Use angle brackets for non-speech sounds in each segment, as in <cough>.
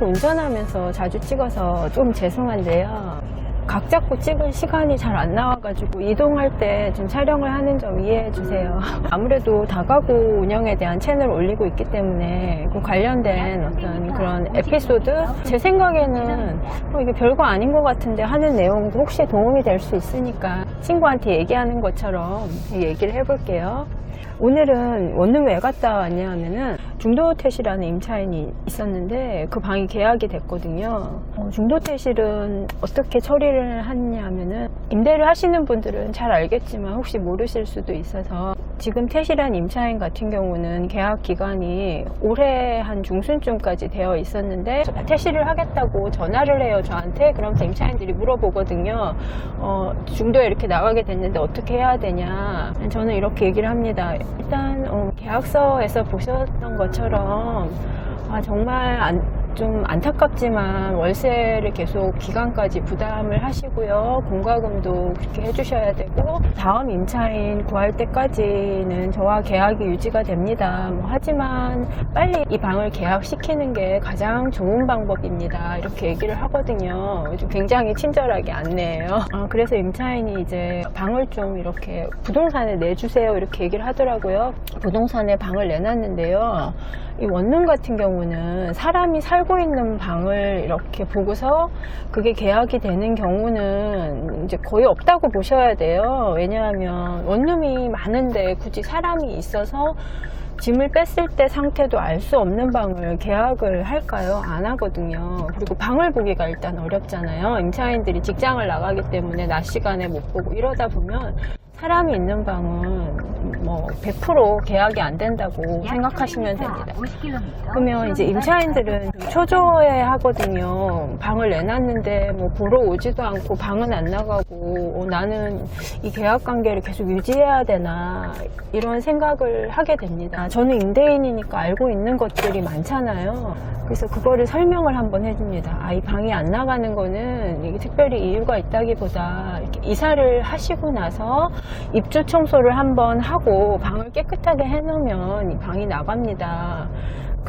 차 안에서 운전하면서 자주 찍어서 좀 죄송한데요. 각 잡고 찍을 시간이 잘 안 나와가지고 이동할 때 좀 촬영을 하는 점 이해해 주세요. <laughs> 아무래도 다가구 운영에 대한 채널을 올리고 있기 때문에 그 관련된 어떤 그런 에피소드 제 생각에는 어, 이게 별거 아닌 것 같은데 하는 내용도 혹시 도움이 될 수 있으니까 친구한테 얘기하는 것처럼 얘기를 해볼게요. 오늘은 원룸 왜 갔다 왔냐 하면은 중도태실이라는 임차인이 있었는데 그 방이 계약이 됐거든요. 어, 중도태실은 어떻게 처리를 하냐 하면은 임대를 하시는 분들은 잘 알겠지만 혹시 모르실 수도 있어서 지금 태실한 임차인 같은 경우는 계약 기간이 올해 한 중순쯤까지 되어 있었는데 태실을 하겠다고 전화를 해요 저한테. 그럼 임차인들이 물어보거든요. 어, 중도에 이렇게 나가게 됐는데 어떻게 해야 되냐. 저는 이렇게 얘기를 합니다. 일단 어, 계약서에서 보셨던 것처럼 아, 정말 안- 좀 안타깝지만 월세를 계속 기간까지 부담을 하시고요. 공과금도 그렇게 해주셔야 되고 다음 임차인 구할 때까지는 저와 계약이 유지가 됩니다. 뭐 하지만 빨리 이 방을 계약시키는 게 가장 좋은 방법입니다. 이렇게 얘기를 하거든요. 좀 굉장히 친절하게 안내해요. 아, 그래서 임차인이 이제 방을 좀 이렇게 부동산에 내주세요. 이렇게 얘기를 하더라고요. 부동산에 방을 내놨는데요. 이 원룸 같은 경우는 사람이 살고 있는 방을 이렇게 보고서 그게 계약이 되는 경우는 이제 거의 없다고 보셔야 돼요. 왜냐하면 원룸이 많은데 굳이 사람이 있어서 짐을 뺐을 때 상태도 알 수 없는 방을 계약을 할까요? 안 하거든요. 그리고 방을 보기가 일단 어렵잖아요. 임차인들이 직장을 나가기 때문에 낮 시간에 못 보고 이러다 보면 사람이 있는 방은 뭐 100% 계약이 안 된다고 생각하시면 됩니다. 그러면 이제 임차인들은 좀 초조해 하거든요. 방을 내놨는데 뭐 보러 오지도 않고 방은 안 나가고 어, 나는 이 계약 관계를 계속 유지해야 되나 이런 생각을 하게 됩니다. 저는 임대인이니까 알고 있는 것들이 많잖아요. 그래서 그거를 설명을 한번 해줍니다. 아, 이 방이 안 나가는 거는 이게 특별히 이유가 있다기보다 이사를 하시고 나서 입주 청소를 한번 하고 방을 깨끗하게 해놓으면 이 방이 나갑니다.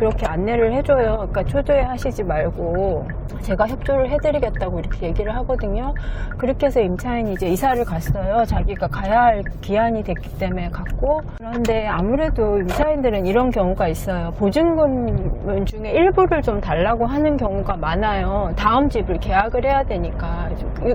그렇게 안내를 해줘요. 그러니까 초조해 하시지 말고 제가 협조를 해드리겠다고 이렇게 얘기를 하거든요. 그렇게 해서 임차인이 이제 이사를 갔어요. 자기가 가야 할 기한이 됐기 때문에 갔고 그런데 아무래도 임차인들은 이런 경우가 있어요. 보증금 중에 일부를 좀 달라고 하는 경우가 많아요. 다음 집을 계약을 해야 되니까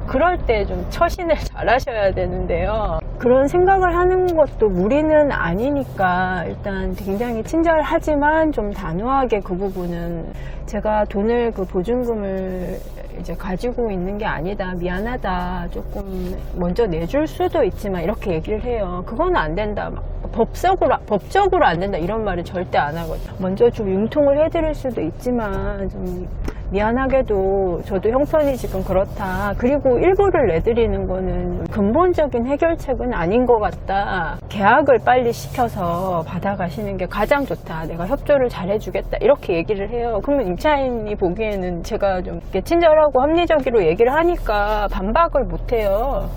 그럴 때 좀 처신을 <laughs> 잘 하셔야 되는데요. 그런 생각을 하는 것도 무리는 아니니까 일단 굉장히 친절하지만 좀 단 호하게 그 부분은 제가 돈을 그 보증금을 이제 가지고 있는 게 아니다 미안하다 조금 먼저 내줄 수도 있지만 이렇게 얘기를 해요. 그건 안 된다. 막 법적으로 법적으로 안 된다. 이런 말을 절대 안 하거든요. 먼저 좀 융통을 해드릴 수도 있지만 좀 미안하게도 저도 형편이 지금 그렇다. 그리고 일부를 내드리는 거는 근본적인 해결책은 아닌 것 같다. 계약을 빨리 시켜서 받아가시는 게 가장 좋다. 내가 협조를 잘 해주겠다. 이렇게 얘기를 해요. 그러면 임차인이 보기에는 제가 좀 친절하고 합리적으로 얘기를 하니까 반박을 못해요.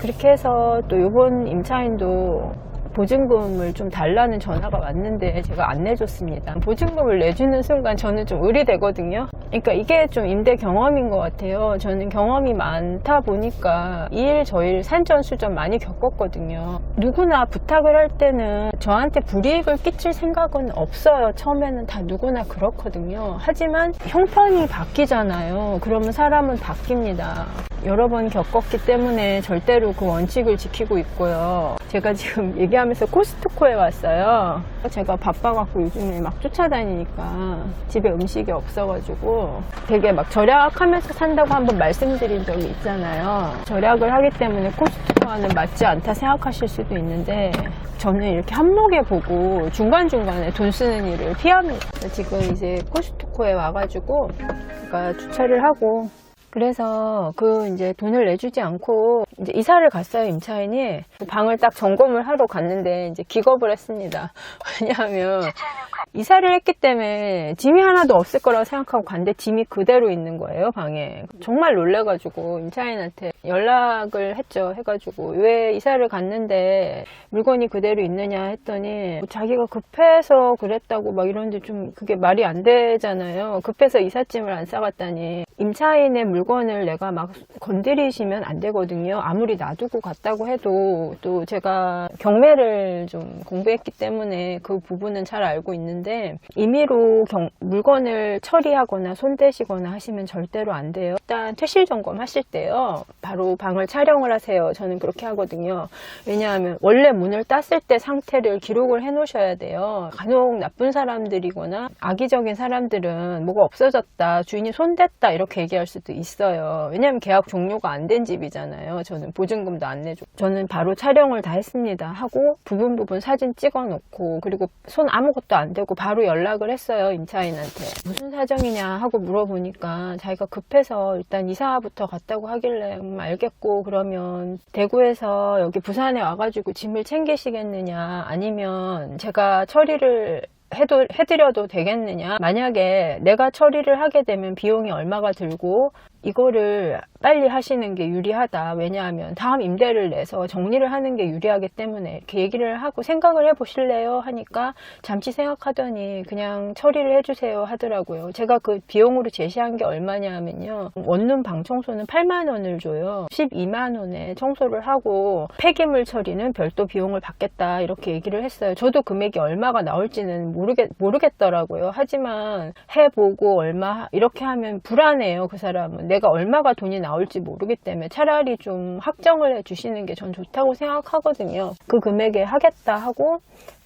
그렇게 해서 또 이번 임차인도 보증금을 좀 달라는 전화가 왔는데 제가 안 내줬습니다. 보증금을 내주는 순간 저는 좀 의리되거든요. 그러니까 이게 좀 임대 경험인 것 같아요. 저는 경험이 많다 보니까 이 일 저 일 산전수전 많이 겪었거든요. 누구나 부탁을 할 때는 저한테 불이익을 끼칠 생각은 없어요. 처음에는 다 누구나 그렇거든요. 하지만 형편이 바뀌잖아요. 그러면 사람은 바뀝니다. 여러 번 겪었기 때문에 절대로 그 원칙을 지키고 있고요. 제가 지금 얘기 하면서 코스트코에 왔어요. 제가 바빠갖고 요즘에 막 쫓아다니니까 집에 음식이 없어가지고 되게 막 절약하면서 산다고 한번 말씀드린 적이 있잖아요. 절약을 하기 때문에 코스트코와는 맞지 않다 생각하실 수도 있는데 저는 이렇게 한목에 보고 중간중간에 돈 쓰는 일을 피합니다. 지금 이제 코스트코에 와가지고 제가 주차를 하고 그래서 그 이제 돈을 내주지 않고 이제 이사를 갔어요 임차인이 방을 딱 점검을 하러 갔는데 이제 기겁을 했습니다. <laughs> 왜냐하면 이사를 했기 때문에 짐이 하나도 없을 거라고 생각하고 갔는데 짐이 그대로 있는 거예요, 방에. 정말 놀래가지고 임차인한테 연락을 했죠. 해가지고 왜 이사를 갔는데 물건이 그대로 있느냐 했더니 자기가 급해서 그랬다고 막 이러는데 좀 그게 말이 안 되잖아요. 급해서 이삿짐을 안 싸갔다니. 임차인의 물건을 내가 막 건드리시면 안 되거든요. 아무리 놔두고 갔다고 해도 또 제가 경매를 좀 공부했기 때문에 그 부분은 잘 알고 있는데 임의로 경- 물건을 처리하거나 손대시거나 하시면 절대로 안 돼요. 일단 퇴실 점검 하실 때요. 바로 방을 촬영을 하세요. 저는 그렇게 하거든요. 왜냐하면 원래 문을 땄을 때 상태를 기록을 해 놓으셔야 돼요. 간혹 나쁜 사람들이거나 악의적인 사람들은 뭐가 없어졌다, 주인이 손댔다 이렇게 얘기할 수도 있어요. 왜냐하면 계약 종료가 안 된 집이잖아요. 저는 보증금도 안 내줘. 저는 바로 촬영을 다 했습니다. 하고 부분 부분 사진 찍어 놓고 그리고 손 아무것도 안 대고 바로 연락을 했어요. 임차인한테. 무슨 사정이냐 하고 물어보니까 자기가 급해서 일단 이사부터 갔다고 하길래 음, 알겠고 그러면 대구에서 여기 부산에 와가지고 짐을 챙기시겠느냐 아니면 제가 처리를 해도, 해드려도 되겠느냐 만약에 내가 처리를 하게 되면 비용이 얼마가 들고 이거를 빨리 하시는 게 유리하다. 왜냐하면 다음 임대를 내서 정리를 하는 게 유리하기 때문에 이렇게 얘기를 하고 생각을 해 보실래요? 하니까 잠시 생각하더니 그냥 처리를 해주세요 하더라고요. 제가 그 비용으로 제시한 게 얼마냐 하면요. 원룸 방 청소는 8만 원을 줘요. 12만 원에 청소를 하고 폐기물 처리는 별도 비용을 받겠다 이렇게 얘기를 했어요. 저도 금액이 얼마가 나올지는 모르겠, 모르겠더라고요. 하지만 해보고 얼마 이렇게 하면 불안해요. 그 사람은. 내가 얼마가 돈이 나올지 모르기 때문에 차라리 좀 확정을 해 주시는 게 전 좋다고 생각하거든요. 그 금액에 하겠다 하고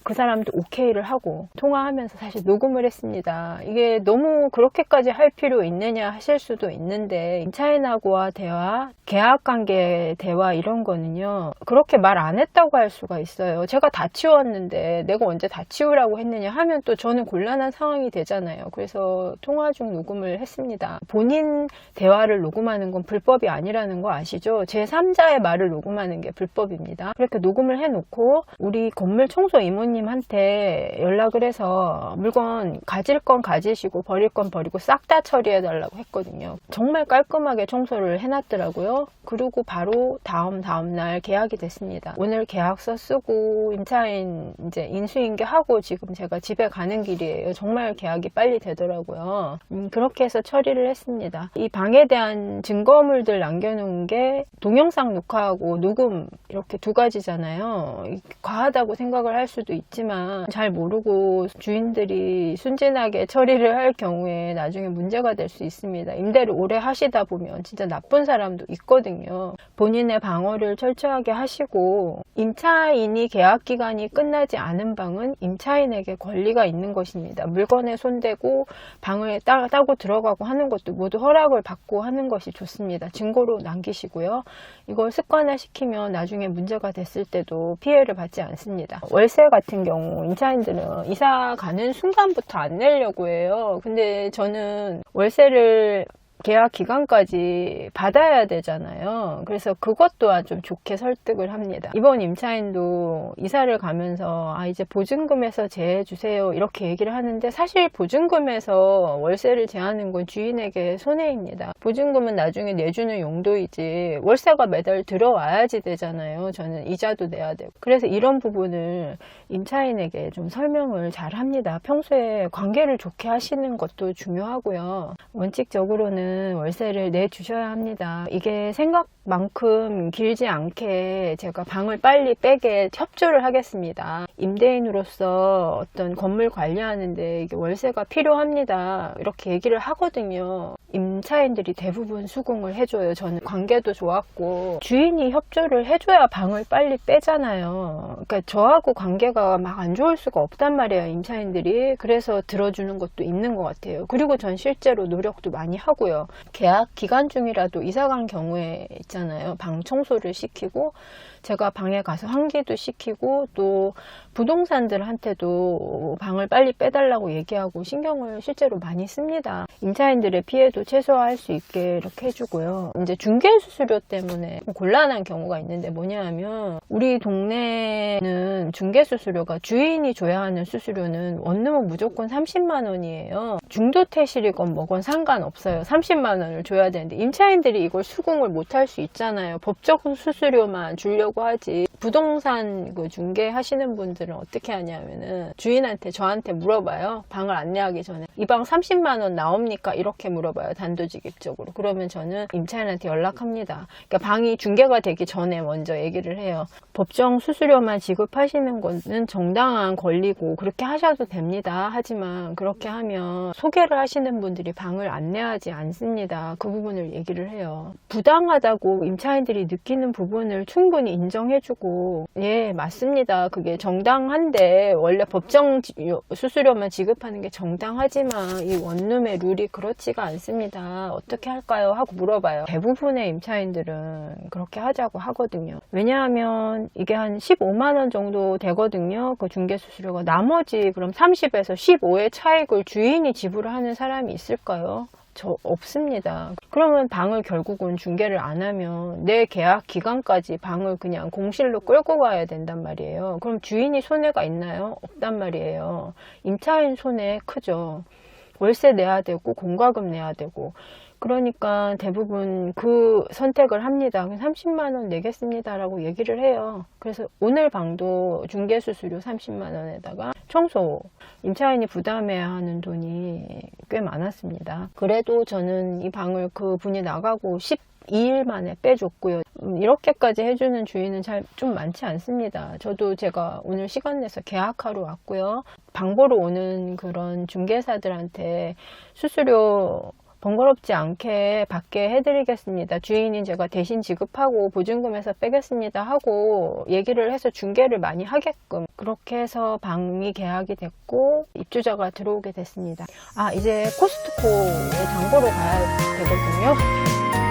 그 사람도 오케이를 하고 통화하면서 사실 녹음을 했습니다. 이게 너무 그렇게까지 할 필요 있느냐 하실 수도 있는데 임차인하고와 대화, 계약 관계 대화 이런 거는요. 그렇게 말 안 했다고 할 수가 있어요. 제가 다 치웠는데 내가 언제 다 치우라고 했느냐 하면 또 저는 곤란한 상황이 되잖아요. 그래서 통화 중 녹음을 했습니다. 본인 대화를 녹음하는 건 불법이 아니라는 거 아시죠? 제3자의 말을 녹음하는 게 불법입니다. 그렇게 녹음을 해놓고 우리 건물 청소 이모님 한테 연락을 해서 물건 가질 건 가지시고 버릴 건 버리고 싹 다 처리해 달라고 했거든요. 정말 깔끔하게 청소를 해놨더라고요. 그리고 바로 다음 다음 날 계약이 됐습니다. 오늘 계약서 쓰고 임차인 이제 인수인계 하고 지금 제가 집에 가는 길이에요. 정말 계약이 빨리 되더라고요. 음, 그렇게 해서 처리를 했습니다. 이 방에 대한 증거물들 남겨놓은 게 동영상 녹화하고 녹음 이렇게 두 가지잖아요. 이- 과하다고 생각을 할 수도 있지만 잘 모르고 주인들이 순진하게 처리를 할 경우에 나중에 문제가 될 수 있습니다. 임대를 오래 하시다 보면 진짜 나쁜 사람도 있거든요. 본인의 방어를 철저하게 하시고 임차인이 계약 기간이 끝나지 않은 방은 임차인에게 권리가 있는 것입니다. 물건에 손대고 방을 따, 따고 들어가고 하는 것도 모두 허락을 받고 하는 것이 좋습니다. 증거로 남기시고요. 이걸 습관화시키면 나중에 문제가 됐을 때도 피해를 받지 않습니다. 월세 같은 경우 임차인들은 이사 가는 순간부터 안 내려고 해요. 근데 저는 월세를 계약 기간까지 받아야 되잖아요. 그래서 그것 또한 좀 좋게 설득을 합니다. 이번 임차인도 이사를 가면서 아 이제 보증금에서 제해 주세요 이렇게 얘기를 하는데 사실 보증금에서 월세를 제하는 건 주인에게 손해입니다. 보증금은 나중에 내주는 용도이지 월세가 매달 들어와야지 되잖아요. 저는 이자도 내야 되고 그래서 이런 부분을 임차인에게 좀 설명을 잘 합니다. 평소에 관계를 좋게 하시는 것도 중요하고요. 원칙적으로는 월세를 내주셔야 합니다. 이게 생각만큼 길지 않게 제가 방을 빨리 빼게 협조를 하겠습니다. 임대인으로서 어떤 건물 관리하는데 이게 월세가 필요합니다. 이렇게 얘기를 하거든요. 임차인들이 대부분 수긍을 해줘요. 저는 관계도 좋았고 주인이 협조를 해줘야 방을 빨리 빼잖아요. 그러니까 저하고 관계가 막 안 좋을 수가 없단 말이에요. 임차인들이 그래서 들어주는 것도 있는 것 같아요. 그리고 전 실제로 노력도 많이 하고요. 계약 기간 중이라도 이사 간 경우에 있잖아요. 방 청소를 시키고 제가 방에 가서 환기도 시키고 또 부동산들한테도 방을 빨리 빼달라고 얘기하고 신경을 실제로 많이 씁니다. 임차인들의 피해도 최소화할 수 있게 이렇게 해주고요. 이제 중개 수수료 때문에 곤란한 경우가 있는데 뭐냐 하면 우리 동네는 중개 수수료가 주인이 줘야 하는 수수료는 원룸은 무조건 30만 원이에요. 중도태실이건 뭐건 상관없어요. 30만 원을 줘야 되는데 임차인들이 이걸 수긍을 못할 수 있잖아요. 법적 수수료만 주려고 하지. 부동산 그 중개 하시는 분들은 어떻게 하냐면은 주인한테 저한테 물어봐요. 방을 안내하기 전에 이 방 30만 원 나옵니까? 이렇게 물어봐요. 단도직입적으로. 그러면 저는 임차인한테 연락합니다. 그러니까 방이 중개가 되기 전에 먼저 얘기를 해요. 법정 수수료만 지급하시는 거는 정당한 권리고 그렇게 하셔도 됩니다. 하지만 그렇게 하면 소개를 하시는 분들이 방을 안내하지 않습니다. 그 부분을 얘기를 해요. 부당하다고 임차인들이 느끼는 부분을 충분히 인정해주고 예 맞습니다. 그게 정당한데 원래 법정 수수료만 지급하는 게 정당하지만 이 원룸의 룰이 그렇지가 않습니다. 어떻게 할까요? 하고 물어봐요. 대부분의 임차인들은 그렇게 하자고 하거든요. 왜냐하면 이게 한 15만 원 정도 되거든요. 그 중개 수수료가 나머지 그럼 30에서 15의 차익을 주인이 지불하는 사람이 있을까요? 저 없습니다. 그러면 방을 결국은 중개를 안 하면 내 계약 기간까지 방을 그냥 공실로 끌고 가야 된단 말이에요. 그럼 주인이 손해가 있나요? 없단 말이에요. 임차인 손해 크죠. 월세 내야 되고 공과금 내야 되고 그러니까 대부분 그 선택을 합니다. 30만 원 내겠습니다라고 얘기를 해요. 그래서 오늘 방도 중개 수수료 30만 원에다가 청소 임차인이 부담해야 하는 돈이 꽤 많았습니다. 그래도 저는 이 방을 그 분이 나가고 12일 만에 빼줬고요. 음, 이렇게까지 해주는 주인은 잘 좀 많지 않습니다. 저도 제가 오늘 시간 내서 계약하러 왔고요. 방 보러 오는 그런 중개사들한테 수수료 번거롭지 않게 받게 해드리겠습니다. 주인인 제가 대신 지급하고 보증금에서 빼겠습니다 하고 얘기를 해서 중개를 많이 하게끔 그렇게 해서 방이 계약이 됐고 입주자가 들어오게 됐습니다. 아 이제 코스트코에 장 보러 가야 되거든요.